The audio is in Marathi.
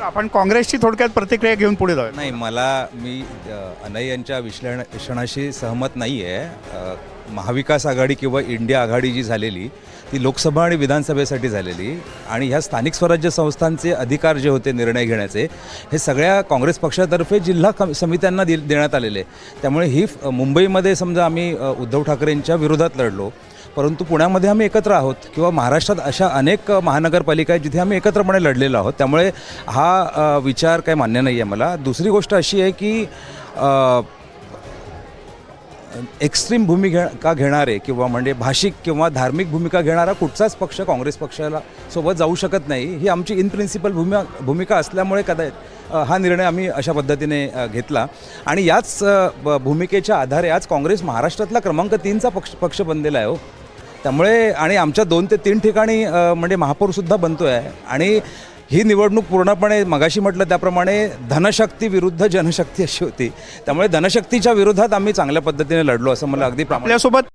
आपण काँग्रेसची थोडक्यात प्रतिक्रिया घेऊन पुढे जाऊ नाही मला मी अनय यांच्या विश्लेषणाशी सहमत नाही आहे महाविकास आघाडी किंवा इंडिया आघाडी जी झालेली ती लोकसभा आणि विधानसभेसाठी झालेली आणि ह्या स्थानिक स्वराज्य संस्थांचे अधिकार जे होते निर्णय घेण्याचे हे सगळ्या काँग्रेस पक्षातर्फे जिल्हा समित्यांना दि देण्यात आलेले. त्यामुळे ही मुंबईमध्ये समजा आम्ही उद्धव ठाकरेंच्या विरोधात लढलो परंतु पुण्यामध्ये आम्ही एकत्र आहोत किंवा महाराष्ट्रात अशा अनेक महानगरपालिका आहेत जिथे आम्ही एकत्रपणे लढलेलो आहोत. त्यामुळे हा विचार काही मान्य नाही आहे मला. दुसरी गोष्ट अशी आहे की एक्स्ट्रीम भूमिका घेणारे किंवा म्हणजे भाषिक किंवा धार्मिक भूमिका घेणारा कुठचाच पक्ष काँग्रेस पक्षाला सोबत जाऊ शकत नाही ही आमची इन प्रिन्सिपल भूमिका भूमिका असल्यामुळे कदाचित हा निर्णय आम्ही अशा पद्धतीने घेतला. आणि याच ब- भूमिकेच्या आधारे आज काँग्रेस महाराष्ट्रातला क्रमांक तीनचा पक्ष पक्ष बनलेला आहे हो. त्यामुळे आणि आमच्या दोन ते तीन ठिकाणी म्हणजे महापौरसुद्धा बनतो आहे आणि ही निवडणूक पूर्णपणे मगाशी म्हटलं त्याप्रमाणे धनशक्ती विरुद्ध जनशक्ती अशी होती. त्यामुळे धनशक्तीच्या विरोधात आम्ही चांगल्या पद्धतीने लढलो असं मला अगदी आपल्यासोबत